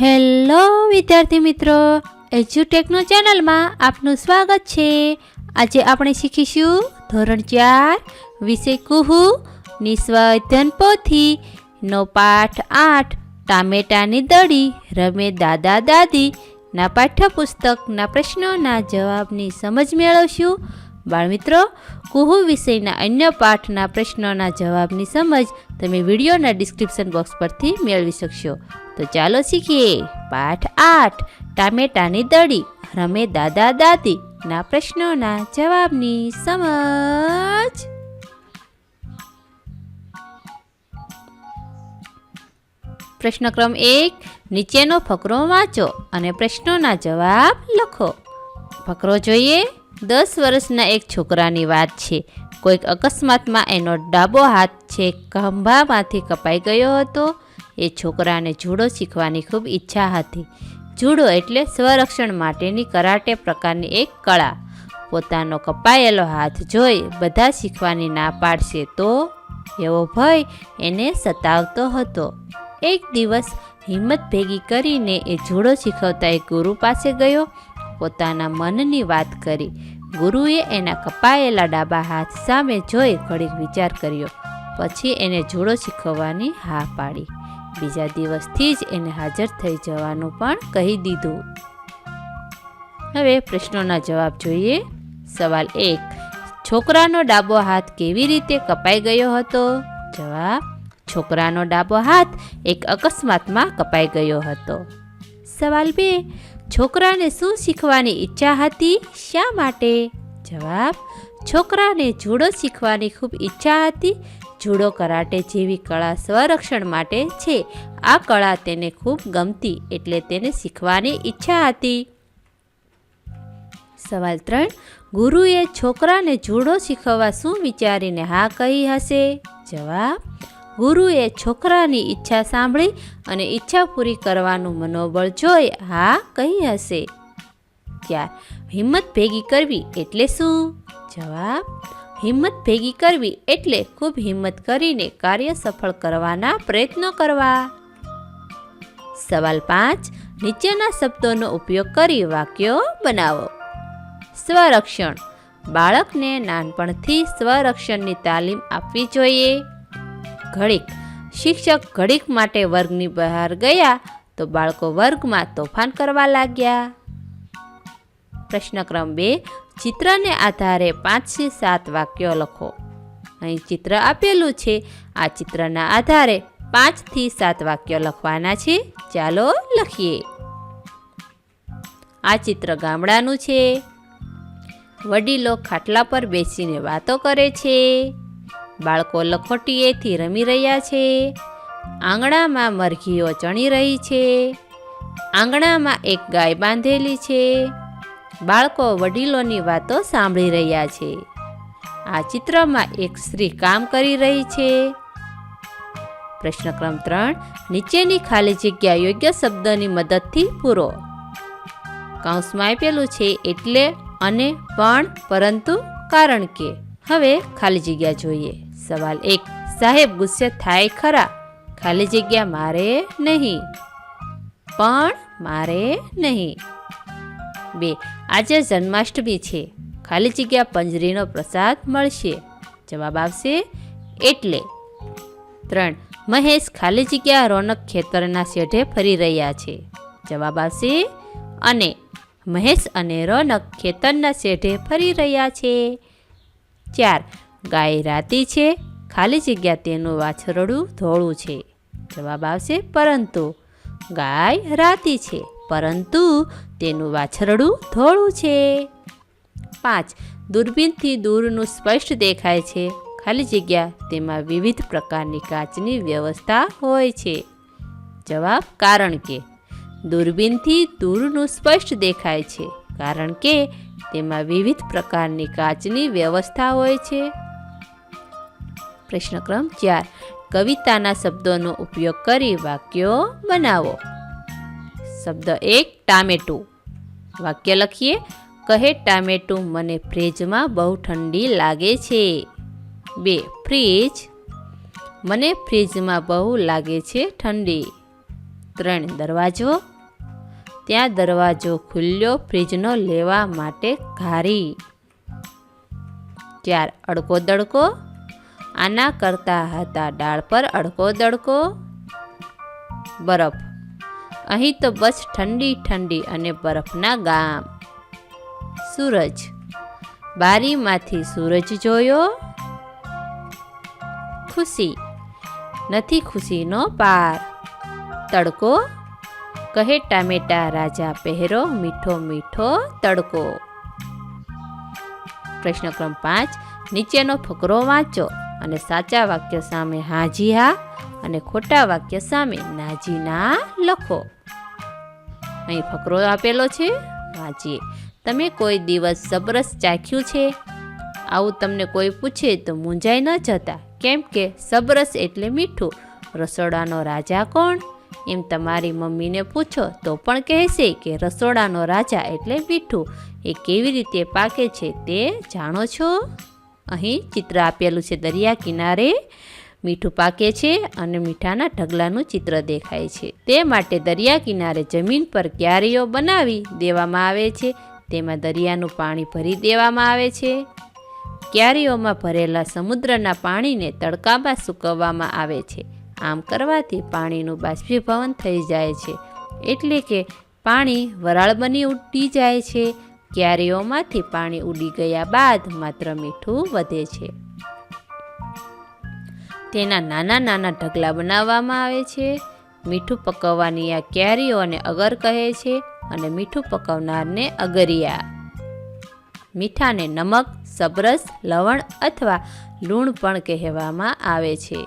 Hello વિદ્યાર્થી મિત્રો, એજ્યુટેકનો ચેનલમાં આપનું સ્વાગત છે. આજે આપણે શીખીશું ધોરણ ચાર, વિષય કુહુ નિસ્વધન પોથી, નો પાઠ આઠ, ટામેટાની દડી રમે દાદા દાદી, ના પાઠ્યપુસ્તકના પ્રશ્નોના જવાબની સમજ મેળવશું. બાળમિત્રો, કુહુ વિષયના અન્ય પાઠના પ્રશ્નોના જવાબની સમજ તમે વિડીયોના ડિસ્ક્રિપ્શન બોક્સ પરથી મેળવી શકશો. તો ચાલો શીખીએ. પાઠ આઠ. ટામેટાની દડી રમે દાદા દાદી. ના પ્રશ્નોના જવાબની સમજ. પ્રશ્ન ક્રમ એક. નીચેનો ફકરો વાંચો અને પ્રશ્નોના જવાબ લખો. ફકરો જોઈએ. દસ વર્ષના એક છોકરાની વાત છે. કોઈક અકસ્માતમાં એનો ડાબો હાથ છે. ખંભામાંથી કપાઈ ગયો હતો. એ છોકરાને જુડો શીખવાની ખૂબ ઈચ્છા હતી. જુડો એટલે સ્વરક્ષણ માટેની કરાટે પ્રકારની એક કળા. પોતાનો કપાયેલો હાથ જોઈ બધા શીખવાની ના પાડશે તો એવો ભય એને સતાવતો હતો. એક દિવસ હિંમત ભેગી કરીને એ જુડો શીખવતા એક ગુરુ પાસે ગયો. પોતાના મનની વાત કરી. ગુરુએ એના કપાયેલા ડાબા હાથ સામે જોઈ ઘડીક વિચાર કર્યો. પછી એને જુડો શીખવવાની હા પાડી. બીજા દિવસથી જ એને હાજર થઈ જવાનું પણ કહી દીધું. હવે પ્રશ્નોના જવાબ જોઈએ. સવાલ એક, છોકરાનો ડાબો હાથ કેવી રીતે કપાઈ ગયો હતો? જવાબ, છોકરાનો ડાબો હાથ એક અકસ્માતમાં કપાઈ ગયો હતો. સવાલ બે, છોકરાને શું શીખવાની ઈચ્છા હતી? શા માટે? જવાબ, છોકરાને જુડો શીખવાની ખૂબ ઈચ્છા હતી જુડો કરાટે જેવી કળા સ્વરક્ષણ માટે છે. આ કળા તેને ખૂબ ગમતી એટલે તેને શીખવાની ઈચ્છા હતી. સવાલ ત્રણ. ગુરુએ છોકરાને જુડો શીખવવા શું વિચારીને હા કહી હશે? જવાબ, ગુરુએ છોકરાની ઈચ્છા સાંભળી અને ઈચ્છા પૂરી કરવાનું મનોબળ જોઈ હા કહી હશે. ચાર હિંમત ભેગી કરવી એટલે શું? જવાબ હિંમત ભેગી કરવી એટલે ખૂબ હિંમત કરીને કાર્ય સફળ કરવાના પ્રયત્નો કરવા. સવાલ પાંચ, નીચેના શબ્દોનો ઉપયોગ કરી વાક્યો બનાવો. સ્વરક્ષણ. બાળકને નાનપણથી સ્વરક્ષણની તાલીમ આપવી જોઈએ. ઘડીક. શિક્ષક ઘડીક માટે વર્ગની બહાર ગયા તો બાળકો વર્ગમાં તોફાન કરવા લાગ્યા. પ્રશ્ન ક્રમ બે ચિત્રને આધારે પાંચથી સાત વાક્યો લખો. અહીં ચિત્ર આપેલું છે. આ ચિત્રના આધારે પાંચથી સાત વાક્યો લખવાના છે. ચાલો લખીએ. આ ચિત્ર ગામડાનું છે. વડીલો ખાટલા પર બેસીને વાતો કરે છે. બાળકો લખોટીએથી રમી રહ્યા છે. આંગણામાં મરઘીઓ ચણી રહી છે. આંગણામાં એક ગાય બાંધેલી છે. બાળકો વડીલોની વાતો સાંભળી રહ્યા છે. આ ચિત્રમાં એક સ્ત્રી કામ કરી રહી છે. પ્રશ્ન ક્રમ ત્રણ, નીચેની ખાલી જગ્યા યોગ્ય શબ્દની મદદથી પૂરો. કૌંસમાં આપેલું છે એટલે, અને, પણ, પરંતુ, કારણ કે. હવે ખાલી જગ્યા જોઈએ. સવાલ એક, સાહેબ ગુસ્સે થાય ખરા? ખાલી જગ્યા મારે નહીં. પણ, મારે નહીં. બે આજે જન્માષ્ટમી છે. ખાલી જગ્યા પંજરીનો પ્રસાદ મળશે. જવાબ આવશે, એટલે. ત્રણ, મહેશ ખાલી જગ્યા રોનક ખેતરના શેઢે ફરી રહ્યા છે. જવાબ આવશે, અને. મહેશ અને રોનક ખેતરના શેઢે ફરી રહ્યા છે. ચાર, ગાય રાતી છે. ખાલી જગ્યા તેનું વાછરડું ધોળું છે. જવાબ આવશે, પરંતુ. ગાય રાતી છે. પરંતુ તેનું વાછરડું ધોળું છે. પાંચ. દૂરબીનથી દૂરનું સ્પષ્ટ દેખાય છે. ખાલી જગ્યા તેમાં વિવિધ પ્રકારની કાચની વ્યવસ્થા હોય છે. જવાબ કારણ કે. દૂરબીનથી દૂરનું સ્પષ્ટ દેખાય છે. કારણ કે તેમાં વિવિધ પ્રકારની કાચની વ્યવસ્થા હોય છે. પ્રશ્ન ક્રમ ચાર. કવિતાના શબ્દોનો ઉપયોગ કરી વાક્યો બનાવો. શબ્દ એક, ટામેટું. વાક્ય લખીએ, કહે ટામેટું મને ફ્રીજમાં બહુ ઠંડી લાગે છે. બે, ફ્રીજ? મને ફ્રીજમાં બહુ લાગે છે ઠંડી. ત્રણ, દરવાજો? ત્યાં દરવાજો ખુલ્યો ફ્રીજનો લેવા માટે ઘારી. ચાર, અડકો દડકો? આના કરતા હતા ડાળ પર અડકો દડકો? બરફ અહીં તો બસ ઠંડી ઠંડી અને બરફના ગામ. સૂરજ. બારીમાંથી સૂરજ જોયો. ખુશી. નથી ખુશીનો પાર. તડકો. કહે ટામેટા રાજા પહેરો મીઠો મીઠો તડકો. પ્રશ્ન ક્રમ પાંચ. નીચેનો ફકરો વાંચો અને સાચા વાક્ય સામે હાજી હા અને ખોટા વાક્ય સામે નાજી ના લખો. અહીં ફકરો આપેલો છે? વાંચીએ તમે કોઈ દિવસ સબરસ ચાખ્યું છે? આવું તમને કોઈ પૂછે તો મૂંઝાઈ ન જતા. કેમ કે સબરસ એટલે મીઠું. રસોડાનો રાજા કોણ? એમ તમારી મમ્મીને પૂછો તો પણ કહેશે કે રસોડાનો રાજા એટલે મીઠું. એ કેવી રીતે પાકે છે તે જાણો છો? અહીં ચિત્ર આપેલું છે દરિયા કિનારે. મીઠું પાકે છે અને મીઠાના ઢગલાનું ચિત્ર દેખાય છે. તે માટે દરિયા કિનારે જમીન પર ક્યારીઓ બનાવી દેવામાં આવે છે. તેમાં દરિયાનું પાણી ભરી દેવામાં આવે છે. ક્યારીઓમાં ભરેલા સમુદ્રના પાણીને તડકામાં સૂકવવામાં આવે છે. આમ કરવાથી પાણીનું બાષ્પીભવન થઈ જાય છે. એટલે કે પાણી વરાળ બની ઉડી જાય છે. ક્યારીઓમાંથી પાણી ઉડી ગયા બાદ માત્ર મીઠું વધે છે. તેના નાના નાના ઢગલા બનાવવામાં આવે છે. મીઠું પકવવાની આ કેરીઓને અગર કહે છે અને મીઠું પકવનારને અગરિયા. મીઠાને નમક, સબરસ, લવણ અથવા લૂણ પણ કહેવામાં આવે છે.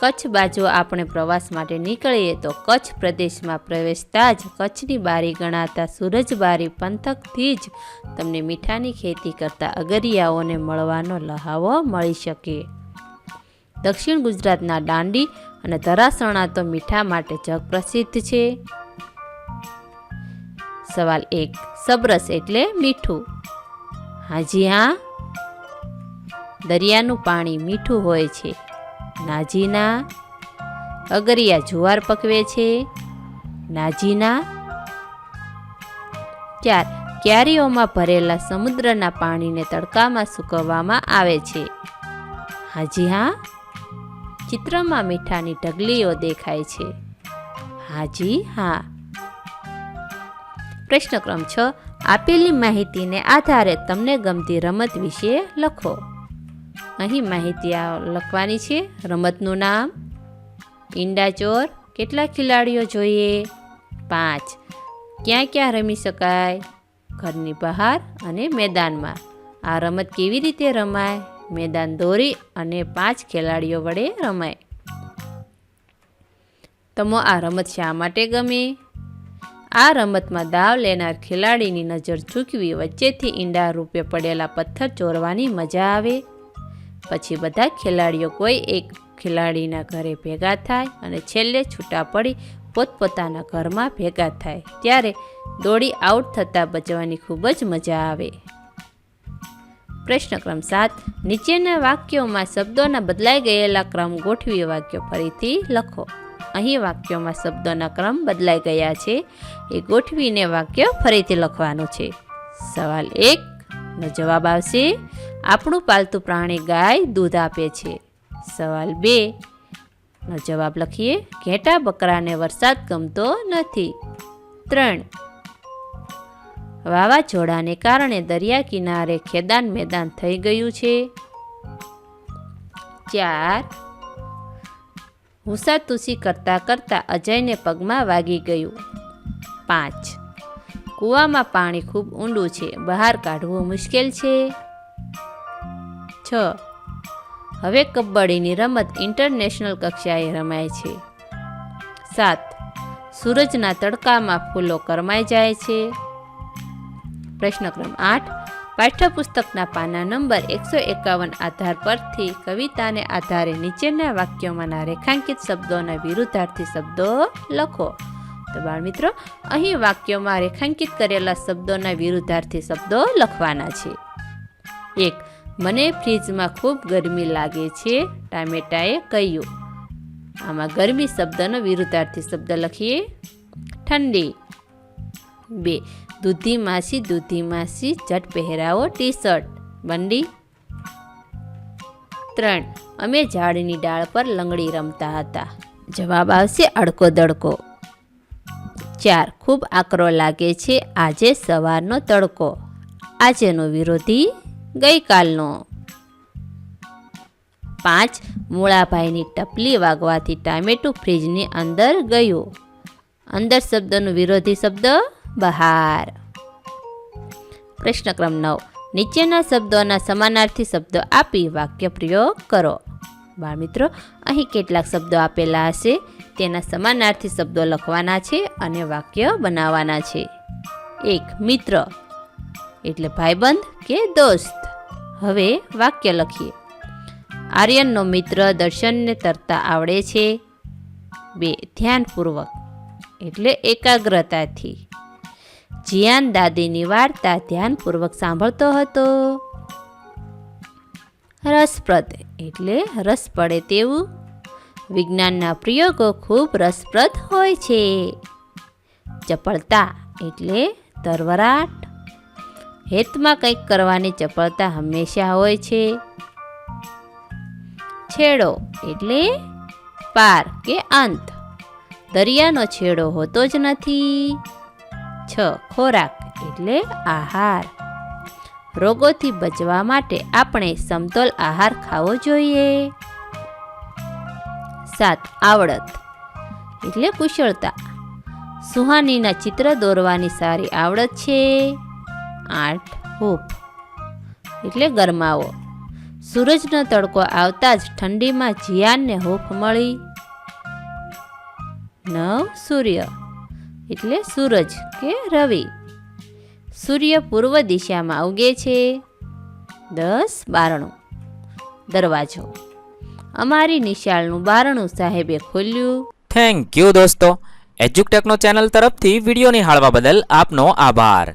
કચ્છ બાજુ આપણે પ્રવાસ માટે નીકળીએ તો કચ્છ પ્રદેશમાં પ્રવેશતા જ કચ્છની બારી ગણાતા સુરજબારી પંથકથી જ તમને મીઠાની ખેતી કરતા અગરિયાઓને મળવાનો લહાવો મળી શકે. દક્ષિણ ગુજરાતના દાંડી અને ધરાસણા તો મીઠા માટે જગ પ્રસિદ્ધ છે. સવાલ એક, સબરસ એટલે મીઠું? હાજી હા. દરિયાનું પાણી મીઠું હોય છે. નાજીના અગરિયા જુવાર પકવે છે. નાજીના ચાર ક્યારીઓમાં ભરેલા સમુદ્રના પાણીને તડકામાં સૂકવવામાં આવે છે. હાજી હા, ચિત્રમાં મીઠાની ઢગલીઓ દેખાય છે. હાજી હા. પ્રશ્ન ક્રમ છ, આપેલી માહિતીને આધારે તમને ગમતી રમત વિશે લખો. અહીં માહિતી લખવાની છે. રમતનું નામ, ઈંડા ચોર, કેટલા ખેલાડીઓ જોઈએ? પાંચ. ક્યાં ક્યાં રમી શકાય? ઘરની બહાર અને મેદાનમાં. આ રમત કેવી રીતે રમાય? મેદાન દોરી અને પાંચ ખેલાડીઓ વડે રમાય. તમો આ રમત શા માટે ગમે? આ રમતમાં દાવ લેનાર ખેલાડીની નજર ચૂકવી વચ્ચેથી ઈંડા રૂપે પડેલા પથ્થર ચોરવાની મજા આવે. પછી બધા ખેલાડીઓ કોઈ એક ખેલાડીના ઘરે ભેગા થાય અને છેલ્લે છૂટા પડી પોતપોતાના ઘરમાં ભેગા થાય. ત્યારે દોડી આઉટ થતાં બચવાની ખૂબ જ મજા આવે. પ્રશ્ન ક્રમ સાત, નીચેના વાક્યોમાં શબ્દોના બદલાઈ ગયેલા ક્રમ ગોઠવી વાક્યો ફરીથી લખો. અહીં વાક્યોમાં શબ્દોના ક્રમ બદલાઈ ગયા છે. એ ગોઠવીને વાક્ય ફરીથી લખવાનું છે. સવાલ એકનો જવાબ આવશે. આપણું પાલતુ પ્રાણી ગાય દૂધ આપે છે. સવાલ બે. નો જવાબ લખીએ, ઘેટા બકરાને વરસાદ ગમતો નથી. ત્રણ. વાવાઝોડાને કારણે દરિયા કિનારે ખેદાન મેદાન થઈ ગયું છે. ચાર. હુસાતુસી કરતાં કરતાં અજયને પગમાં વાગી ગયું. પાંચ. કૂવામાં પાણી ખૂબ ઊંડું છે. બહાર કાઢવું મુશ્કેલ છે. છ. હવે કબડ્ડીની રમત ઇન્ટરનેશનલ કક્ષાએ રમાય છે. સાત. સૂરજના તડકામાં ફૂલો કરમાઈ જાય છે. પ્રશ્ન ક્રમ આઠ. પાઠ્યપુસ્તકના પાના નંબર એકસો એકાવન આધાર પરથી કવિતાને આધારે નીચેના વાક્યોમાંના રેખાંકિત શબ્દોના વિરુદ્ધાર્થી શબ્દો લખો. તો બાળમિત્રો, અહીં વાક્યોમાં રેખાંકિત કરેલા શબ્દોના વિરુદ્ધાર્થી શબ્દો લખવાના છે. એક. મને ફ્રીજમાં ખૂબ ગરમી લાગે છે, ટામેટાએ કહ્યું. આમાં ગરમી શબ્દનો વિરુદ્ધાર્થી શબ્દ લખીએ. ઠંડી. બે. દૂધી માસી દૂધી માસી, જટ પહેરાવો ટી શર્ટ બંડી ત્રણ. અમે ઝાડની ડાળ પર લંગડી રમતા હતા. જવાબ આવશે અડકો દડકો. ચાર. ખૂબ આકરો લાગે છે, આજે સવારનો તડકો. આજેનો વિરોધી ગઈકાલનો. પાંચ, મૂળાભાઈની ટપલી વાગવાથી ટામેટું ફ્રીજની અંદર ગયું. અંદર શબ્દનો વિરોધી શબ્દ બહાર. પ્રશ્ન ક્રમ નવ, નીચેના શબ્દોના સમાનાર્થી શબ્દો આપી વાક્ય પ્રયોગ કરો. બાળમિત્રો, અહીં કેટલાક શબ્દો આપેલા હશે? તેના સમાનાર્થી શબ્દો લખવાના છે અને વાક્ય બનાવવાના છે. એક, મિત્ર. એટલે ભાઈબંધ કે દોસ્ત? હવે વાક્ય લખીએ. આર્યનનો મિત્ર દર્શનને તરતા આવડે છે બે, ધ્યાનપૂર્વક એટલે એકાગ્રતાથી. જીયાન દાદીની વાર્તા ધ્યાનપૂર્વક સાંભળતો હતો. રસપ્રદ એટલે રસ પડે તેવું. વિજ્ઞાનના પ્રયોગો ખૂબ રસપ્રદ હોય છે. ચપળતા એટલે તરવરાટ. હેતમાં કંઈક કરવાની ચપળતા હંમેશા હોય છે. છેડો એટલે પાર કે અંત. દરિયાનો છેડો હોતો જ નથી. છ, ખોરાક એટલે આહાર. રોગોથી બચવા માટે આપણે સમતોલ આહાર ખાવો જોઈએ. સાત, આવડત એટલે કુશળતા. સુહાનીના ચિત્ર દોરવાની સારી આવડત છે. આઠ હૂફ એટલે ગરમાવો. સૂરજનો તડકો આવતા જ ઠંડીમાં જીયાનને હૂફ મળી. નવ સૂર્ય. એટલે સૂરજ કે રવિ. સૂર્ય પૂર્વ દિશામાં ઉગે છે. દસ બારણું. દરવાજો. અમારી નિશાળનું બારણું સાહેબે ખોલ્યું. થેન્ક યુ દોસ્તો. એજ્યુકટેકનો ચેનલ તરફથી વીડિયો નિહાળવા બદલ આપનો આભાર.